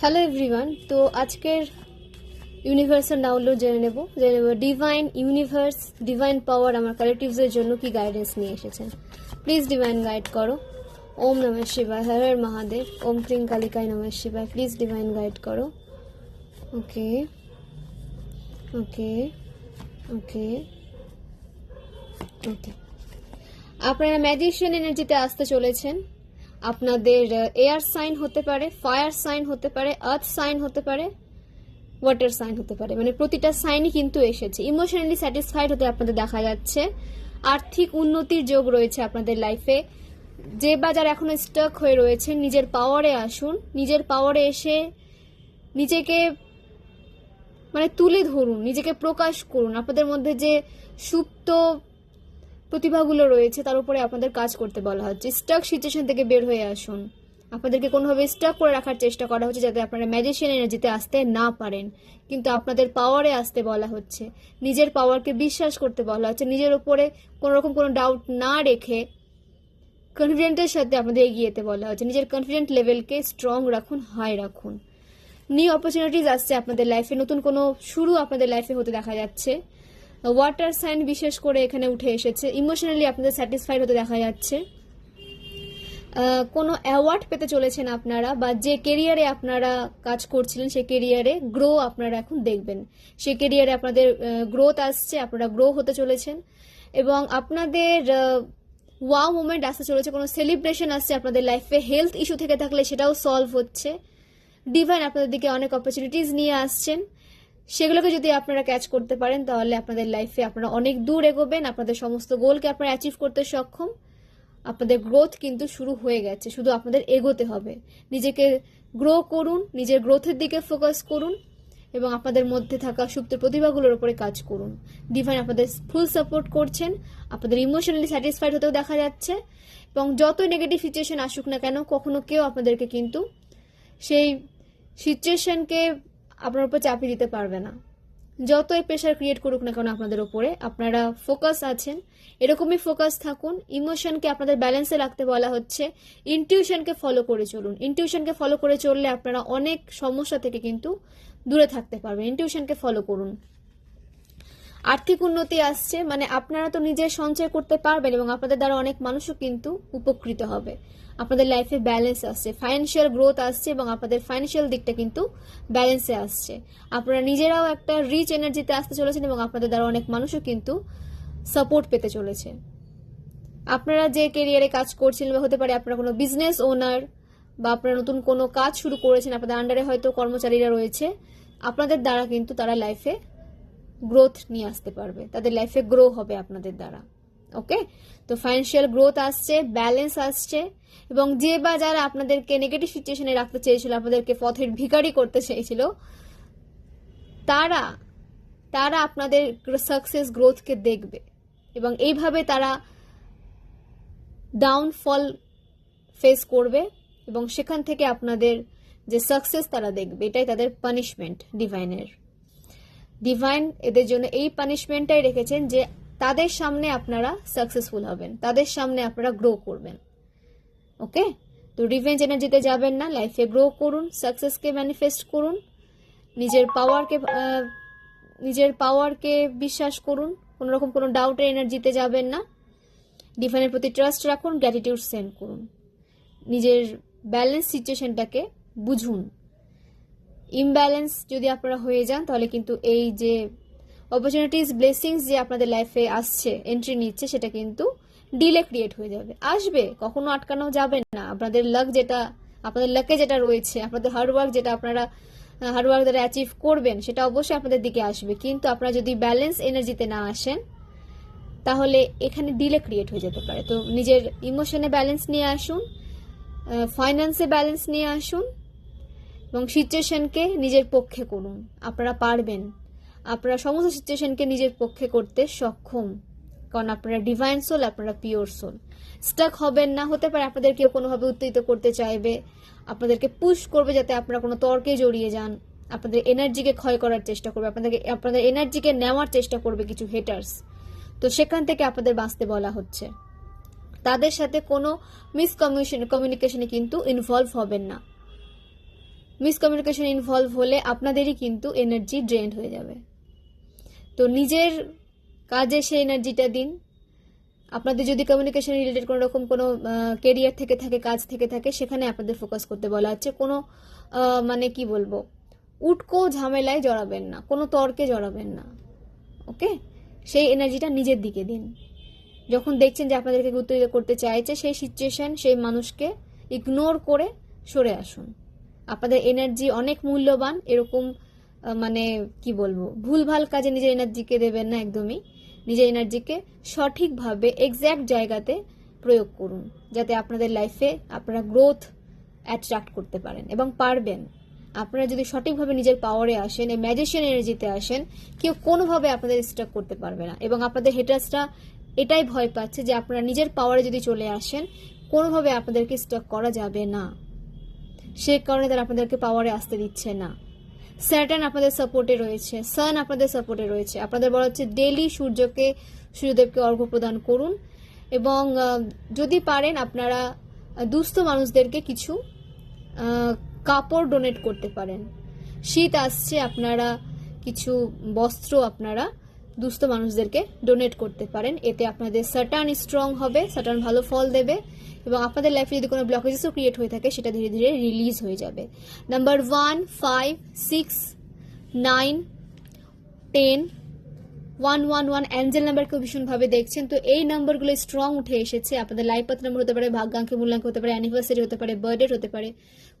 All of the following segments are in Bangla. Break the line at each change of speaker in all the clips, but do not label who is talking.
হ্যালো এভরিওয়ান তো আজকের ইউনিভার্সাল ডাউনলোড জেনে নেব। জেনে নেব ডিভাইন ইউনিভার্স ডিভাইন পাওয়ার আমার কালেকটিভসের জন্য কি গাইডেন্স নিয়ে এসেছেন প্লিজ ডিভাইন গাইড করো। ওম নম শিবায়, হর হর মহাদেব। ওম ক্রিং কালিকায় নম শিবায় প্লিজ ডিভাইন গাইড করো। ওকে ওকে ওকে ওকে আপনারা ম্যাজিশিয়ান এনার্জিতে আসতে চলেছেন। আপনাদের এয়ার সাইন হতে পারে ফায়ার সাইন হতে পারে আর্থ সাইন হতে পারে ওয়াটার সাইন হতে পারে। মানে প্রতিটা সাইনই কিন্তু এসেছে। ইমোশনালি স্যাটিসফাইড হতে আপনাদের দেখা যাচ্ছে। আর্থিক উন্নতির যোগ রয়েছে আপনাদের লাইফে যে বা যারা এখনও স্টাক হয়ে রয়েছে নিজের পাওয়ারে আসুন। নিজের পাওয়ারে এসে নিজেকে মানে তুলে ধরুন, নিজেকে প্রকাশ করুন। আপনাদের মধ্যে যে সুপ্ত প্রতিভাগুলো রয়েছে, তার উপরে আপনাদের কাজ করতে বলা হচ্ছে। স্টাক সিচুয়েশন থেকে বের হয়ে আসুন। আপনাদেরকে কোনোভাবে স্টাক করে রাখার চেষ্টা করা হচ্ছে যাতে আপনারা ম্যাজিশিয়ান এনার্জিতে আসতে না পারেন। কিন্তু আপনাদের পাওয়ারে আসতে বলা হচ্ছে। নিজের পাওয়ারকে বিশ্বাস করতে বলা হচ্ছে। নিজের উপরে কোনো রকম কোনো ডাউট না রেখে কনফিডেন্টের সাথে আপনাদের এগিয়ে যেতে বলা হচ্ছে। নিজের কনফিডেন্ট লেভেলকে স্ট্রং রাখুন হাই রাখুন। নিউ অপরচুনিটিস আসছে আপনাদের লাইফে নতুন কোনো শুরু আপনাদের লাইফে হতে দেখা যাচ্ছে। ওয়াটার সাইন বিশেষ করে এখানে উঠে এসেছে। ইমোশনালি আপনাদের স্যাটিসফাইড হতে দেখা যাচ্ছে। কোনো অ্যাওয়ার্ড পেতে চলেছেন আপনারা বা যে কেরিয়ারে আপনারা কাজ করছিলেন সেই কেরিয়ারে গ্রো আপনারা এখন দেখবেন। সেই কেরিয়ারে আপনাদের গ্রোথ আসছে, আপনারা গ্রো হতে চলেছেন। এবং আপনাদের ওয়াও মুমেন্ট আসতে চলেছে, কোনো সেলিব্রেশন আসছে আপনাদের লাইফে হেলথ ইস্যু থেকে থাকলে সেটাও সলভ হচ্ছে। ডিভাইন আপনাদের দিকে অনেক অপরচুনিটিস নিয়ে আসছেন। সেগুলোকে যদি আপনারা ক্যাচ করতে পারেন, তাহলে আপনাদের লাইফে আপনারা অনেক দূর এগোবেন, আপনাদের সমস্ত গোলকে আপনারা অ্যাচিভ করতে সক্ষম। আপনাদের গ্রোথ কিন্তু শুরু হয়ে গেছে, শুধু আপনাদের এগোতে হবে। নিজেকে গ্রো করুন, নিজের গ্রোথের দিকে ফোকাস করুন এবং আপনাদের মধ্যে থাকা সুপ্ত প্রতিভাগুলোর উপরে কাজ করুন। ডিভাইন আপনাদের ফুল সাপোর্ট করছেন, আপনাদের ইমোশনালি স্যাটিসফাইড হতেও দেখা যাচ্ছে এবং যত নেগেটিভ সিচুয়েশন আসুক না কেন, কখনো কেউ আপনাদেরকে কিন্তু সেই সিচুয়েশনকে আপনার উপর চাপিয়ে দিতে পারবে না। যতই প্রেশার ক্রিয়েট করুক না কেন আপনাদের উপরে, আপনারা ফোকাস আছেন, এরকমই ফোকাস থাকুন। ইমোশনকে আপনাদের ব্যালেন্সে রাখতে বলা হচ্ছে। ইনটিউশনকে ফলো করে চলুন। ইনটিউশনকে ফলো করে চললে আপনারা অনেক সমস্যা থেকে কিন্তু দূরে থাকতে পারবেন। ইনটিউশনকে ফলো করুন। আর্থিক উন্নতি আসছে মানে আপনারা তো নিজের সঞ্চয় করতে পারবেন এবং আপনাদের দ্বারা অনেক মানুষও কিন্তু উপকৃত হবে। আপনাদের লাইফে ব্যালেন্স আসছে ফাইন্যান্সিয়াল গ্রোথ আসছে এবং আপনাদের ফাইন্যান্সিয়াল দিকটা কিন্তু ব্যালেন্সে আসছে। আপনারা নিজেরাও একটা রিচ এনার্জিতে আসতে চলেছেন এবং আপনাদের দ্বারা অনেক মানুষও কিন্তু সাপোর্ট পেতে চলেছে আপনারা যে কেরিয়ারে কাজ করছিলেন বা হতে পারে আপনারা কোনো বিজনেস ওনার বা আপনারা নতুন কোনো কাজ শুরু করেছেন, আপনাদের আন্ডারে হয়তো কর্মচারীরা রয়েছে, আপনাদের দ্বারা কিন্তু তারা লাইফে গ্রোথ নিয়ে আসতে পারবে। তাদের লাইফে গ্রো হবে আপনাদের দ্বারা। ওকে তো ফাইন্যান্সিয়াল গ্রোথ আসছে ব্যালেন্স আসছে, এবং যে বা যারা আপনাদেরকে নেগেটিভ সিচুয়েশনে রাখতে চেয়েছিল, আপনাদেরকে পথের ভিখারি করতে চেয়েছিল, তারা তারা আপনাদের সাকসেস গ্রোথকে দেখবে। এবং এইভাবে তারা ডাউনফল ফেস করবে, এবং সেখান থেকে আপনাদের যে সাকসেস তারা দেখবে, এটাই তাদের পানিশমেন্ট ডিভাইনের ডিভাইন এদের জন্য এই পানিশমেন্টটাই রেখেছেন যে তাদের সামনে আপনারা সাকসেসফুল হবেন, তাদের সামনে আপনারা গ্রো করবেন। ওকে তো রিভেঞ্জ এনার্জিতে যাবেন না লাইফে গ্রো করুন সাকসেসকে ম্যানিফেস্ট করুন, নিজের পাওয়ারকে নিজের পাওয়ারকে বিশ্বাস করুন কোনো রকম কোনো ডাউটের এনার্জিতে যাবেন না। ডিভাইনের প্রতি ট্রাস্ট রাখুন গ্র্যাটিটিউড সেন্ড করুন। নিজের ব্যালেন্স সিচুয়েশনটাকে বুঝুন। ইমব্যালেন্স যদি আপনারা হয়ে যান, তাহলে কিন্তু এই যে অপরচুনিটিস ব্লেসিংস যে আপনাদের লাইফে আসছে এন্ট্রি নিচ্ছে, সেটা কিন্তু ডিলে ক্রিয়েট হয়ে যাবে। আসবে, কখনো আটকানো যাবে না। আপনাদের লাক যেটা, আপনাদের লাকে যেটা রয়েছে, আপনাদের হার্ডওয়ার্ক যেটা আপনারা হার্ডওয়ার্ক দ্বারা অ্যাচিভ করবেন, সেটা অবশ্যই আপনাদের দিকে আসবে। কিন্তু আপনারা যদি ব্যালেন্স এনার্জিতে না আসেন, তাহলে এখানে ডিলে ক্রিয়েট হয়ে যেতে পারে। তো নিজের ইমোশনে ব্যালেন্স নিয়ে আসুন ফাইন্যান্সে ব্যালেন্স নিয়ে আসুন এবং সিচুয়েশনকে নিজের পক্ষে করুন। আপনারা পারবেন। আপনারা সমস্ত সিচুয়েশনকে নিজের পক্ষে করতে সক্ষম। কারণ আপনারা ডিভাইন সোল আপনারা পিওর সোল স্টাক হবেন না, হতে পারে আপনাদের কেউ কোনোভাবে উত্তেজিত করতে চাইবে। আপনাদেরকে পুশ করবে যাতে আপনারা কোনো তর্কে জড়িয়ে যান। আপনাদের এনার্জিকে ক্ষয় করার চেষ্টা করবে। আপনাদেরকে, আপনাদের এনার্জিকে নেওয়ার চেষ্টা করবে কিছু হেটার্স তো সেখান থেকে আপনাদের বাঁচতে বলা হচ্ছে। তাদের সাথে কোনো মিসকমিউশন কমিউনিকেশনে কিন্তু ইনভলভ হবেন না। মিসকমিউনিকেশন ইনভলভ হলে আপনাদেরই কিন্তু এনার্জি ড্রেন্ড হয়ে যাবে। তো নিজের কাজে সেই এনার্জিটা দিন। আপনাদের যদি কমিউনিকেশন রিলেটেড কোনো রকম কোনো কেরিয়ার থেকে থাকে, কাজ থেকে থাকে, সেখানে আপনাদের ফোকাস করতে বলা হচ্ছে কোনো মানে কি বলব? উটকো ঝামেলায় জড়াবেন না, কোনো তর্কে জড়াবেন না, ওকে? সেই এনার্জিটা নিজের দিকে দিন। যখন দেখছেন যে আপনাদেরকে উত্তেজিত করতে চাইছে, সেই সিচুয়েশন সেই মানুষকে ইগনোর করে সরে আসুন। আপনাদের এনার্জি অনেক মূল্যবান, এরকম মানে কি বলব, ভুলভাল কাজে নিজের এনার্জিকে দেবেন না একদমই। নিজের এনার্জিকে সঠিকভাবে এক্স্যাক্ট জায়গাতে প্রয়োগ করুন, যাতে আপনাদের লাইফে আপনারা গ্রোথ অ্যাট্রাক্ট করতে পারেন এবং পারবেন। আপনারা যদি সঠিকভাবে নিজের পাওয়ারে আসেন, এই ম্যাজিশিয়ান এনার্জিতে আসেন, কেউ কোনোভাবে আপনাদের স্টক করতে পারবে না এবং আপনাদের হেটার্সরা এটাই ভয় পাচ্ছে যে আপনারা নিজের পাওয়ারে যদি চলে আসেন, কোনোভাবে আপনাদেরকে স্টক করা যাবে না। সে কারণে তারা আপনাদেরকে পাওয়ারে আসতে দিচ্ছে না। স্যাটার্ন আপনাদের সাপোর্টে রয়েছে সান আপনাদের সাপোর্টে রয়েছে। আপনাদের বলা হচ্ছে ডেলি সূর্যকে, সূর্যদেবকে অর্ঘ্য প্রদান করুন। এবং যদি পারেন আপনারা দুস্থ মানুষদেরকে কিছু কাপড় ডোনেট করতে পারেন। শীত আসছে, আপনারা কিছু বস্ত্র আপনারা দুস্থ মানুষদেরকে ডোনেট করতে পারেন। এতে আপনাদের সাটার্ন স্ট্রং হবে সাটার্ন ভালো ফল দেবে এবং আপনাদের লাইফে যদি কোনো ব্লকেজেসও ক্রিয়েট হয়ে থাকে, সেটা ধীরে ধীরে রিলিজ হয়ে যাবে। Number one five six nine ten one one one angel নাম্বারকেও ভীষণভাবে দেখছেন। তো এই নাম্বারগুলো স্ট্রং উঠে এসেছে। আপনাদের লাইফ পাথ নাম্বার হতে পারে, ভাগ্যাঙ্কে মূল্যাঙ্ক হতে পারে অ্যানিভার্সারি হতে পারে বার্থডে হতে পারে,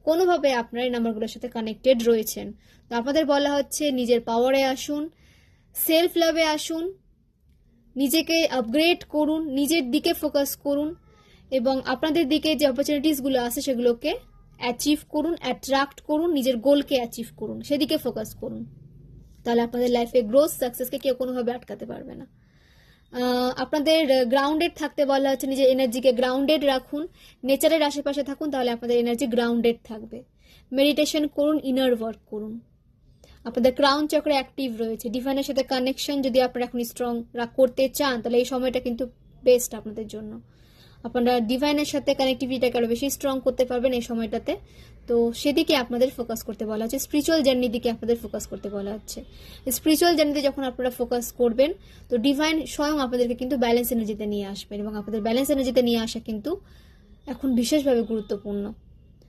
কোনোভাবে আপনারা এই নাম্বারগুলোর সাথে কানেক্টেড রয়েছেন। তো আপনাদের বলা হচ্ছে, নিজের পাওয়ারে আসুন সেলফ লাভে আসুন, নিজেকে আপগ্রেড করুন, নিজের দিকে ফোকাস করুন এবং আপনাদের দিকে যে অপরচুনিটিসগুলো আছে সেগুলোকে অ্যাচিভ করুন অ্যাট্রাক্ট করুন, নিজের গোলকে অ্যাচিভ করুন, সেদিকে ফোকাস করুন। তাহলে আপনাদের লাইফে গ্রোথ সাকসেসকে কেউ কোনোভাবে আটকাতে পারবে না। আপনাদের গ্রাউন্ডেড থাকতে বলা হচ্ছে, নিজের এনার্জিকে গ্রাউন্ডেড রাখুন নেচারের আশেপাশে থাকুন, তাহলে আপনাদের এনার্জি গ্রাউন্ডেড থাকবে। মেডিটেশন করুন ইনার ওয়ার্ক করুন। আপনাদের ক্রাউন চক্রে অ্যাক্টিভ রয়েছে। ডিভাইনের সাথে কানেকশন যদি আপনারা এখন স্ট্রং করতে চান, তাহলে এই সময়টা কিন্তু বেস্ট আপনাদের জন্য। আপনারা ডিভাইনের সাথে কানেক্টিভিটিটাকে আরও বেশি স্ট্রং করতে পারবেন এই সময়টাতে। তো সেদিকে আপনাদের ফোকাস করতে বলা হচ্ছে। স্পিরিচুয়াল জার্নির দিকে আপনাদের ফোকাস করতে বলা হচ্ছে। স্পিরিচুয়াল জার্নিতে যখন আপনারা ফোকাস করবেন, তো ডিভাইন স্বয়ং আপনাদেরকে কিন্তু ব্যালেন্স এনার্জিতে নিয়ে আসবেন এবং আপনাদের ব্যালেন্স এনার্জিতে নিয়ে আসা কিন্তু এখন বিশেষভাবে গুরুত্বপূর্ণ।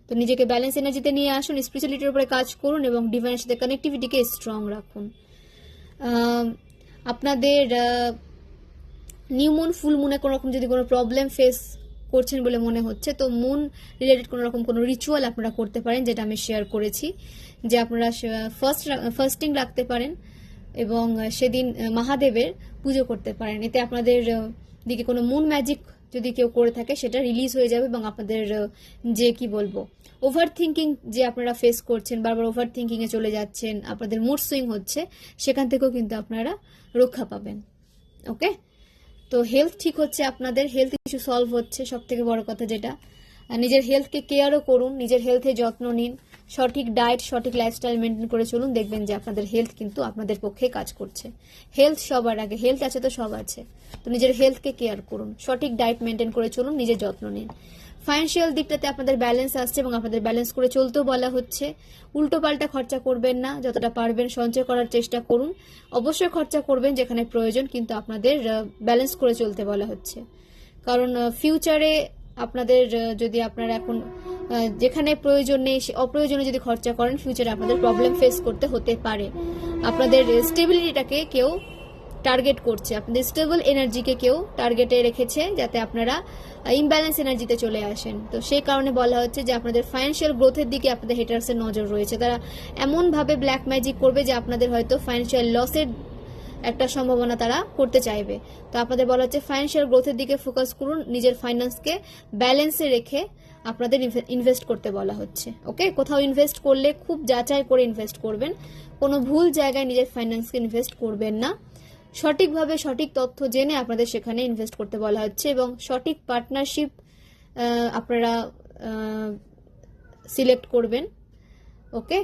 তো নিজেকে ব্যালেন্স এনার্জিতে নিয়ে আসুন স্পিরিচুয়ালিটির উপরে কাজ করুন এবং ডিভাইনের সাথে কানেক্টিভিটিকে স্ট্রং রাখুন। আপনাদের নিউ মুন ফুল মুনে কোনো রকম যদি কোনো প্রবলেম ফেস করছেন বলে মনে হচ্ছে, তো মুন রিলেটেড কোনো রকম কোনো রিচুয়াল আপনারা করতে পারেন, যেটা আমি শেয়ার করেছি, যে আপনারা ফার্স্ট ফার্স্টিং রাখতে পারেন এবং সেদিন মহাদেবের পুজো করতে পারেন। এতে আপনাদের দিকে কোনো মুন ম্যাজিক যদি কেউ করে থাকে, সেটা রিলিজ হয়ে যাবে এবং আপনাদের যে কি বলব ওভার থিঙ্কিং যে আপনারা ফেস করছেন, বারবার ওভার থিঙ্কিংয়ে চলে যাচ্ছেন, আপনাদের মুড সুইং হচ্ছে, সেখান থেকেও কিন্তু আপনারা রক্ষা পাবেন। ওকে তো হেলথ ঠিক হচ্ছে আপনাদের হেলথ ইস্যু সলভ হচ্ছে সব থেকে বড় কথা যেটা। নিজের হেলথকে কেয়ারও করুন, নিজের হেলথে যত্ন নিন। সঠিক ডায়েট, সঠিক লাইফস্টাইল মেনটেন করে চলুন, দেখবেন যে আপনাদের হেলথ কিন্তু আপনাদের পক্ষে কাজ করছে। হেলথ সবার আগে হেলথ আছে তো সব আছে। তো নিজের হেলথকে কেয়ার করুন, সঠিক ডায়েট মেনটেন করে চলুন, নিজের যত্ন নিন। ফাইন্যান্সিয়াল দিকটাতে আপনাদের ব্যালেন্স আসছে এবং আপনাদের ব্যালেন্স করে চলতেও বলা হচ্ছে। উল্টো পাল্টা খরচা করবেন না, যতটা পারবেন সঞ্চয় করার চেষ্টা করুন। অবশ্যই খরচা করবেন যেখানে প্রয়োজন, কিন্তু আপনাদের ব্যালেন্স করে চলতে বলা হচ্ছে। কারণ ফিউচারে আপনাদের যদি আপনারা এখন যেখানে প্রয়োজন নেই অপ্রয়োজনে যদি খরচা করেন ফিউচারে আপনাদের প্রবলেম ফেস করতে হতে পারে। আপনাদের স্টেবিলিটিটাকে কেউ টার্গেট করছে, আপনাদের স্টেবল এনার্জিকে কেউ টার্গেটে রেখেছে যাতে আপনারা ইমব্যালেন্স এনার্জিতে চলে আসেন। তো সেই কারণে বলা হচ্ছে যে আপনাদের ফাইন্যান্সিয়াল গ্রোথের দিকে আপনাদের হেটার্সের নজর রয়েছে। তারা এমনভাবে ব্ল্যাক ম্যাজিক করবে যে আপনাদের হয়তো ফাইন্যান্সিয়াল লসের একটা সম্ভাবনা তারা করতে চাইবে। তো আপনাদের বলা হচ্ছে ফাইন্যান্সিয়াল গ্রোথের দিকে ফোকাস করুন, নিজের ফাইন্যান্সকে ব্যালেন্সে রেখে আপনাদের ইনভেস্ট করতে বলা হচ্ছে। ওকে কোথাও ইনভেস্ট করলে খুব যাচাই করে ইনভেস্ট করবেন। কোনো ভুল জায়গায় নিজের ফাইন্যান্সকে ইনভেস্ট করবেন না। সঠিকভাবে সঠিক তথ্য জেনে আপনাদের সেখানে ইনভেস্ট করতে বলা হচ্ছে এবং সঠিক পার্টনারশিপ আপনারা সিলেক্ট করবেন। ওকে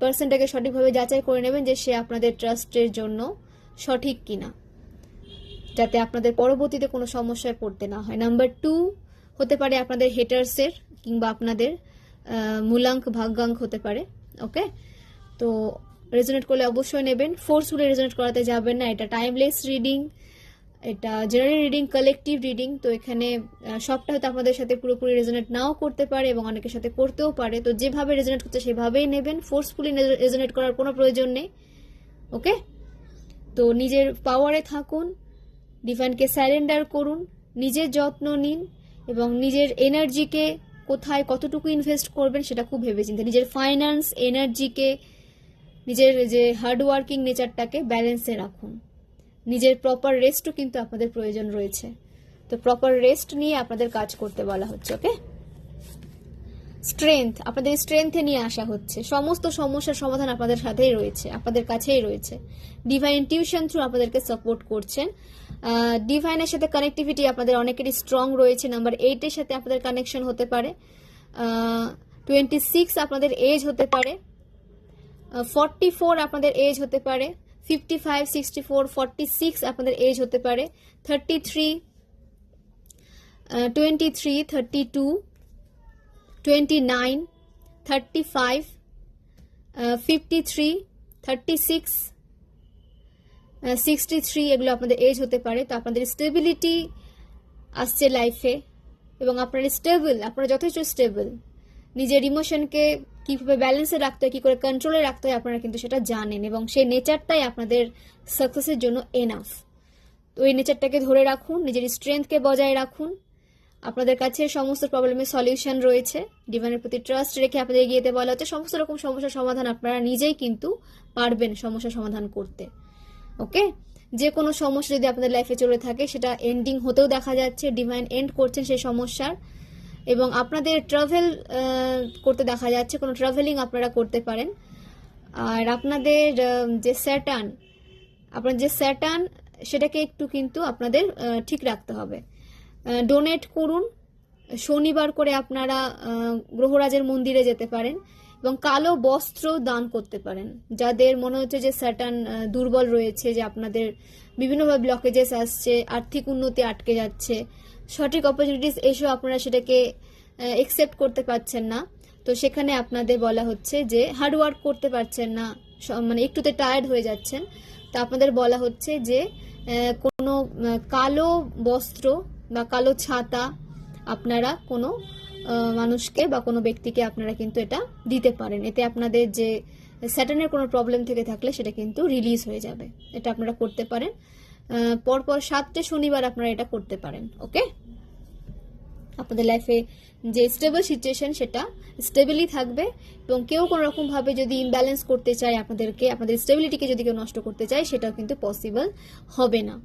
পার্সনটাকে সঠিকভাবে যাচাই করে নেবেন যে সে আপনাদের ট্রাস্টের জন্য সঠিক কিনা, যাতে আপনাদের পরবর্তীতে কোনো সমস্যায় পড়তে না হয়। নাম্বার টু হতে পারে আপনাদের হেটার্সের কিংবা আপনাদের মূলাঙ্ক, ভাগ্যাঙ্ক হতে পারে ওকে তো রেজনেট করলে অবশ্যই নেবেন। ফোর্সফুলি রেজনেট করাতে যাবেন না, এটা টাইমলেস রিডিং এটা জেনারেল রিডিং কালেকটিভ রিডিং তো এখানে সবটা হয়তো আপনাদের সাথে পুরোপুরি রেজনেট নাও করতে পারে এবং অনেকের সাথে করতেও পারে। তো যেভাবে রেজনেট করছে সেভাবেই নেবেন। ফোর্সফুলি রেজনেট করার কোনো প্রয়োজন নেই ওকে তো নিজের পাওয়ারে থাকুন ডিভাইনকে স্যারেন্ডার করুন, নিজের যত্ন নিন এবং নিজের এনার্জিকে কোথায় কতটুকু ইনভেস্ট করবেন সেটা খুব ভেবেচিন্তে। নিজের ফাইন্যান্স এনার্জিকে নিজের যে হার্ডওয়ার্কিং নেচারটাকে ব্যালেন্সে রাখুন। নিজের প্রপার রেস্টও কিন্তু আপনাদের প্রয়োজন রয়েছে। তো প্রপার রেস্ট নিয়ে আপনাদের কাজ করতে বলা হচ্ছে ওকে স্ট্রেংথ আপনাদের স্ট্রেংথে নিয়ে আসা হচ্ছে। সমস্ত সমস্যার সমাধান আপনাদের সাথেই রয়েছে, আপনাদের কাছেই রয়েছে। ডিভাইন টিউশন থ্রু আপনাদেরকে সাপোর্ট করছেন। ডিভাইনের সাথে কানেক্টিভিটি আপনাদের অনেকেরই স্ট্রং রয়েছে। নাম্বার এইটের সাথে আপনাদের কানেকশন হতে পারে। টোয়েন্টি সিক্স আপনাদের এজ হতে পারে। ফর্টি ফোর আপনাদের এজ হতে পারে। Fifty five sixty four forty six আপনাদের এজ হতে পারে। Thirty three twenty three thirty two twenty nine thirty five fifty three thirty six sixty three এগুলো আপনাদের এজ হতে পারে। তো আপনাদের স্টেবিলিটি আসছে লাইফে এবং আপনারা স্টেবল আপনারা যথেষ্ট স্টেবল নিজের ইমোশনকে কীভাবে ব্যালেন্সে রাখতে হয়, কী করে কন্ট্রোলে রাখতে হয়, আপনারা কিন্তু সেটা জানেন এবং সেই নেচারটাই আপনাদের সাকসেসের জন্য এনাফ তো এই নেচারটাকে ধরে রাখুন, নিজের স্ট্রেংথকে বজায় রাখুন। আপনাদের কাছে সমস্ত প্রবলেমের সলিউশন রয়েছে। ডিভাইনের প্রতি ট্রাস্ট রেখে আপনাদের এগিয়ে বলা হচ্ছে। সমস্ত রকম সমস্যার সমাধান আপনারা নিজেই কিন্তু পারবেন সমস্যার সমাধান করতে। ওকে যে কোনো সমস্যা যদি আপনাদের লাইফে চলে থাকে, সেটা এন্ডিং হতেও দেখা যাচ্ছে। ডিভাইন এন্ড করছেন সেই সমস্যার। এবং আপনাদের ট্রাভেল করতে দেখা যাচ্ছে। কোনো ট্রাভেলিং আপনারা করতে পারেন। আর আপনাদের যে স্যাটার্ন আপনার যে স্যাটার্ন সেটাকে একটু কিন্তু আপনাদের ঠিক রাখতে হবে। ডোনেট করুন। শনিবার করে আপনারা গ্রহরাজের মন্দিরে যেতে পারেন এবং কালো বস্ত্র দান করতে পারেন। যাদের মনে হচ্ছে যে স্যাটার্ন দুর্বল রয়েছে, যে আপনাদের বিভিন্নভাবে ব্লকেজেস আসছে, আর্থিক উন্নতি আটকে যাচ্ছে, সঠিক অপরচুনিটিস এসেও আপনারা সেটাকে একসেপ্ট করতে পারছেন না। তো সেখানে আপনাদের বলা হচ্ছে যে হার্ডওয়ার্ক করতে পারছেন না মানে একটুতে টায়ার্ড হয়ে যাচ্ছেন। তা আপনাদের বলা হচ্ছে যে কোনো কালো বস্ত্র বা কালো ছাতা আপনারা কোনো মানুষকে বা কোনো ব্যক্তিকে আপনারা কিন্তু এটা দিতে পারেন। এতে আপনাদের যে স্যাটার্নের কোনো প্রবলেম থেকে থাকলে সেটা কিন্তু রিলিজ হয়ে যাবে। এটা আপনারা করতে পারেন। পরপর সাতটে শনিবার আপনারা এটা করতে পারেন, ওকে? আপনাদের লাইফে যে স্টেবল সিচুয়েশন সেটা স্টেবলই থাকবে এবং কেউ কোনো রকমভাবে যদি ইমব্যালেন্স করতে চায় আপনাদেরকে, আপনাদের স্টেবিলিটিকে যদি কেউ নষ্ট করতে চায়, সেটাও কিন্তু পসিবল হবে না।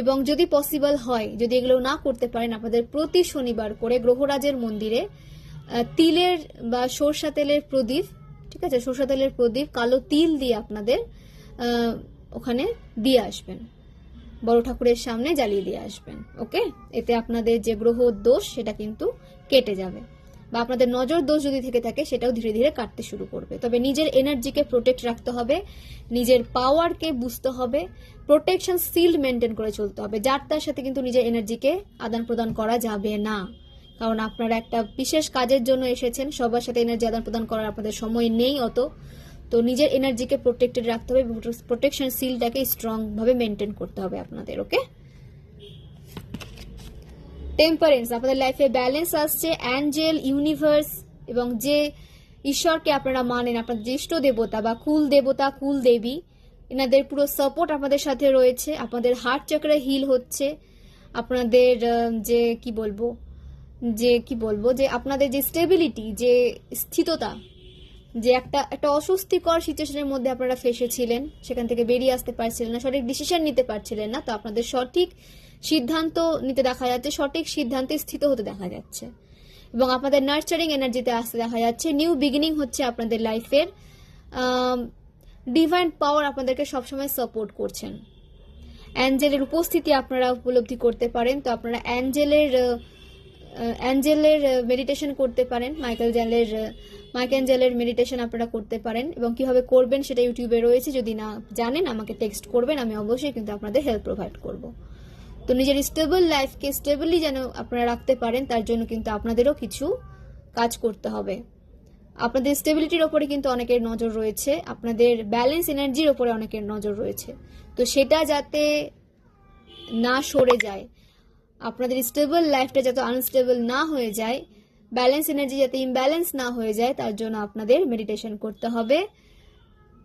এবং যদি পসিবল হয়, যদি এগুলো না করতে পারেন, আপনাদের প্রতি শনিবার করে গ্রহরাজের মন্দিরে তিলের বা সরষা তেলের প্রদীপ, ঠিক আছে? সরষা তেলের প্রদীপ, কালো তিল দিয়ে আপনাদের ওখানে দিয়ে আসবেন। বড় ঠাকুরের সামনে জ্বালিয়ে দিয়ে আসবেন ওকে এতে আপনাদের যে গ্রহ দোষ, সেটা কিন্তু কেটে যাবে। বা আপনাদের নজর দোষ যদি থেকে থাকে, সেটাও ধীরে ধীরে কাটতে শুরু করবে। তবে নিজের এনার্জিকে প্রোটেক্ট রাখতে হবে, নিজের পাওয়ারকে বুঝতে হবে প্রোটেকশন সিল্ড মেনটেন করে চলতে হবে, যার তার সাথে কিন্তু নিজের এনার্জিকে আদান প্রদান করা যাবে না। কারণ আপনারা একটা বিশেষ কাজের জন্য এসেছেন, সবার সাথে এনার্জি আদান প্রদান করার আপনাদের সময় নেই অত। তো নিজের এনার্জিকে প্রোটেক্টেড রাখতে হবে প্রোটেকশন সিলটাকে স্ট্রং ভাবে মেনটেন করতে হবে আপনাদের ওকে টেম্পারেন্স আপনাদের লাইফে ব্যালেন্স আসছে অ্যাঞ্জেল ইউনিভার্স এবং যে ঈশ্বরকে আপনারা মানেন আপনাদের জ্যেষ্ঠ দেবতা বা কুল দেবতা, কুল দেবী, এনাদের পুরো সাপোর্ট আপনাদের সাথে রয়েছে, আপনাদের হার্ট চক্রে হিল হচ্ছে, আপনাদের যে কি বলব, যে কি বলব, যে আপনাদের যে স্টেবিলিটি যে স্থিততা, যে একটা একটা অস্বস্তিকর সিচুয়েশনের মধ্যে আপনারা ফেসেছিলেন সেখান থেকে বেরিয়ে আসতে পারছিলেন না, সঠিক ডিসিশন নিতে পারছিলেন না, তো আপনাদের সঠিক সিদ্ধান্ত নিতে দেখা যাচ্ছে, সঠিক সিদ্ধান্তে স্থিত হতে দেখা যাচ্ছে। এবং আপনাদের নার্চারিং এনার্জিতে আসতে দেখা যাচ্ছে। নিউ বিগিনিং হচ্ছে আপনাদের লাইফের ডিভাইন পাওয়ার আপনাদেরকে সবসময় সাপোর্ট করছেন। অ্যাঞ্জেলের উপস্থিতি আপনারা উপলব্ধি করতে পারেন। তো আপনারা অ্যাঞ্জেলের অ্যাঞ্জেলের মেডিটেশন করতে পারেন। মাইকেল জ্যালের মাইকেল জ্যালের মেডিটেশন আপনারা করতে পারেন। এবং কীভাবে করবেন সেটা ইউটিউবে রয়েছে। যদি না জানেন, আমাকে টেক্সট করবেন। আমি অবশ্যই কিন্তু আপনাদের হেল্প প্রোভাইড করব। তো নিজের স্টেবল লাইফকে স্টেবলি যেন আপনারা রাখতে পারেন, তার জন্য কিন্তু আপনাদেরও কিছু কাজ করতে হবে। আপনাদের স্টেবিলিটির ওপরে কিন্তু অনেকের নজর রয়েছে, আপনাদের ব্যালেন্স এনার্জির ওপরে অনেকের নজর রয়েছে। তো সেটা যাতে না সরে যায়, আপনাদের স্টেবল লাইফটা যাতে আনস্টেবল না হয়ে যায় ব্যালেন্স এনার্জি যাতে ইমব্যালেন্স না হয়ে যায়, তার জন্য আপনাদের মেডিটেশন করতে হবে।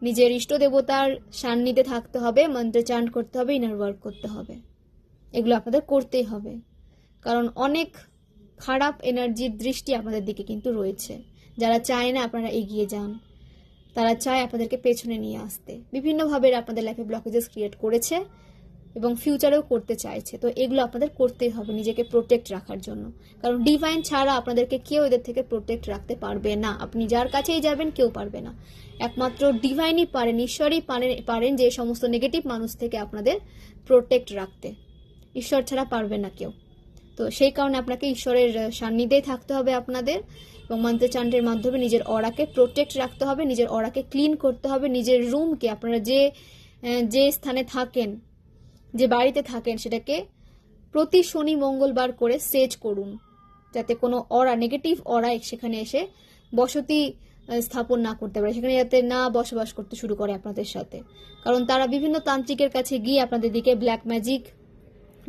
নিজের ইষ্ট দেবতার সান্নিধ্যে থাকতে হবে মন্ত্র চান্ট করতে হবে ইনার ওয়ার্ক করতে হবে। এগুলো আপনাদের করতেই হবে। কারণ অনেক খারাপ এনার্জির দৃষ্টি আপনাদের দিকে কিন্তু রয়েছে। যারা চায় না আপনারা এগিয়ে যান, তারা চায় আপনাদেরকে পেছনে নিয়ে আসতে। বিভিন্নভাবে আপনাদের লাইফে ব্লকেজেস ক্রিয়েট করেছে এবং ফিউচারেও করতে চাইছে। তো এগুলো আপনাদের করতেই হবে নিজেকে প্রোটেক্ট রাখার জন্য। কারণ ডিভাইন ছাড়া আপনাদেরকে কেউ এদের থেকে প্রোটেক্ট রাখতে পারবে না। আপনি যার কাছেই যাবেন, কেউ পারবে না। একমাত্র ডিভাইনই পারেন, ঈশ্বরই পারেন পারেন যে সমস্ত নেগেটিভ মানুষ থেকে আপনাদের প্রোটেক্ট রাখতে। ঈশ্বর ছাড়া পারবে না কেউ। তো সেই কারণে আপনাকে ঈশ্বরের সান্নিধ্যেই থাকতে হবে আপনাদের এবং মন্ত্রচান্ডের মাধ্যমে নিজের অরাকে প্রোটেক্ট রাখতে হবে, নিজের অরাকে ক্লিন করতে হবে, নিজের রুমকে আপনারা যে যে স্থানে থাকেন, যে বাড়িতে থাকেন সেটাকে প্রতি শনি মঙ্গলবার করে সেজ করুন। যাতে কোনো অরা নেগেটিভ অরা সেখানে এসে বসতি স্থাপন না করতে পারে, সেখানে যাতে না বসবাস করতে শুরু করে আপনাদের সাথে। কারণ তারা বিভিন্ন তান্ত্রিকের কাছে গিয়ে আপনাদের দিকে black magic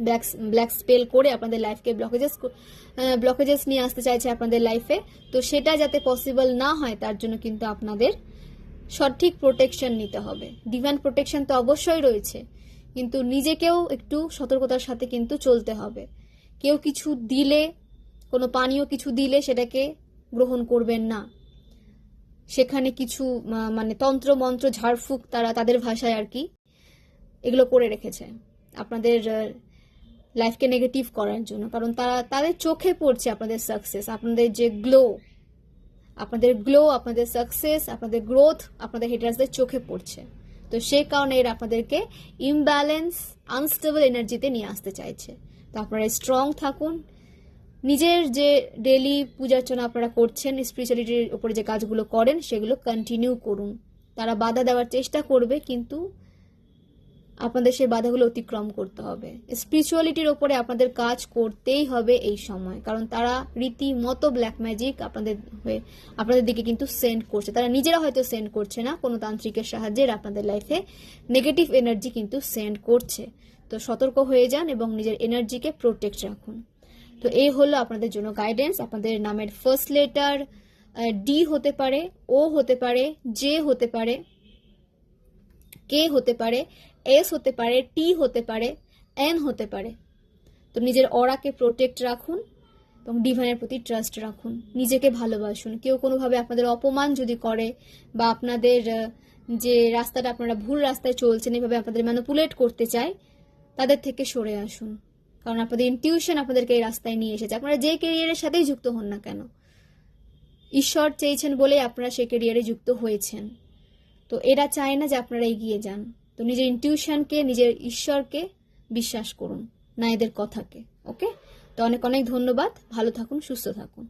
black black spell করে আপনাদের লাইফকে ব্লকেজেস ব্লকেজেস নিয়ে আসতে চাইছে আপনাদের লাইফে তো সেটা যাতে পসিবল না হয়, তার জন্য কিন্তু আপনাদের সঠিক প্রোটেকশন নিতে হবে। ডিভাইন প্রোটেকশন তো অবশ্যই রয়েছে, কিন্তু নিজেকেও একটু সতর্কতার সাথে কিন্তু চলতে হবে। কেউ কিছু দিলে, কোনো পানীয় কিছু দিলে সেটাকে গ্রহণ করবেন না। সেখানে কিছু মানে তন্ত্র, মন্ত্র, ঝাড়ফুঁক তারা তাদের ভাষায় আর কি এগুলো করে রেখেছে। আপনাদের লাইফকে নেগেটিভ করার জন্য। কারণ তারা, তাদের চোখে পড়ছে আপনাদের সাকসেস আপনাদের যে গ্লো আপনাদের গ্লো আপনাদের সাকসেস আপনাদের গ্রোথ আপনাদের হেটার্সদের চোখে পড়ছে। তো সেই কারণে এরা আপনাদেরকে ইমব্যালেন্স আনস্টেবল এনার্জিতে নিয়ে আসতে চাইছে। তো আপনারা স্ট্রং থাকুন। নিজের যে ডেলি পূজার্চনা আপনারা করছেন স্পিরিচুয়ালিটির উপরে যে কাজগুলো করেন, সেগুলো কন্টিনিউ করুন। তারা বাধা দেওয়ার চেষ্টা করবে, কিন্তু আপনাদের সেই বাধাগুলো অতিক্রম করতে হবে। স্পিরিচুয়ালিটির ওপরে আপনাদের কাজ করতেই হবে এই সময়। কারণ তারা রীতিমতো ব্ল্যাক ম্যাজিক আপনাদের হয়ে, আপনাদের দিকে কিন্তু সেন্ড করছে। তারা নিজেরা হয়তো সেন্ড করছে না, কোনো তান্ত্রিকের সাহায্যে আপনাদের লাইফে নেগেটিভ এনার্জি কিন্তু সেন্ড করছে। তো সতর্ক হয়ে যান এবং নিজের এনার্জিকে প্রোটেক্ট রাখুন। তো এই হলো আপনাদের জন্য গাইডেন্স আপনাদের নামের ফার্স্ট লেটার ডি হতে পারে ও হতে পারে জে হতে পারে কে হতে পারে এস হতে পারে টি হতে পারে এন হতে পারে। তো নিজের অরাকে প্রোটেক্ট রাখুন এবং ডিভাইনের প্রতি ট্রাস্ট রাখুন। নিজেকে ভালোবাসুন। কেউ কোনোভাবে আপনাদের অপমান যদি করে বা আপনাদের যে রাস্তাটা আপনারা ভুল রাস্তায় চলছেন, এভাবে আপনাদের ম্যানুপুলেট করতে চায়, তাদের থেকে সরে আসুন। কারণ আপনাদের ইনটিউশন আপনাদেরকে এই রাস্তায় নিয়ে এসেছে। আপনারা যে কেরিয়ারের সাথেই যুক্ত হন না কেন। ঈশ্বর চেয়েছেন বলে আপনারা সেই কেরিয়ারে যুক্ত হয়েছেন। তো এরা চায় না যে আপনারা এগিয়ে যান। তো নিজের ইনটিউশনকে নিজের ঈশ্বরকে বিশ্বাস করুন, না এদের কথাকে ওকে তো অনেক অনেক ধন্যবাদ। ভালো থাকুন, সুস্থ থাকুন।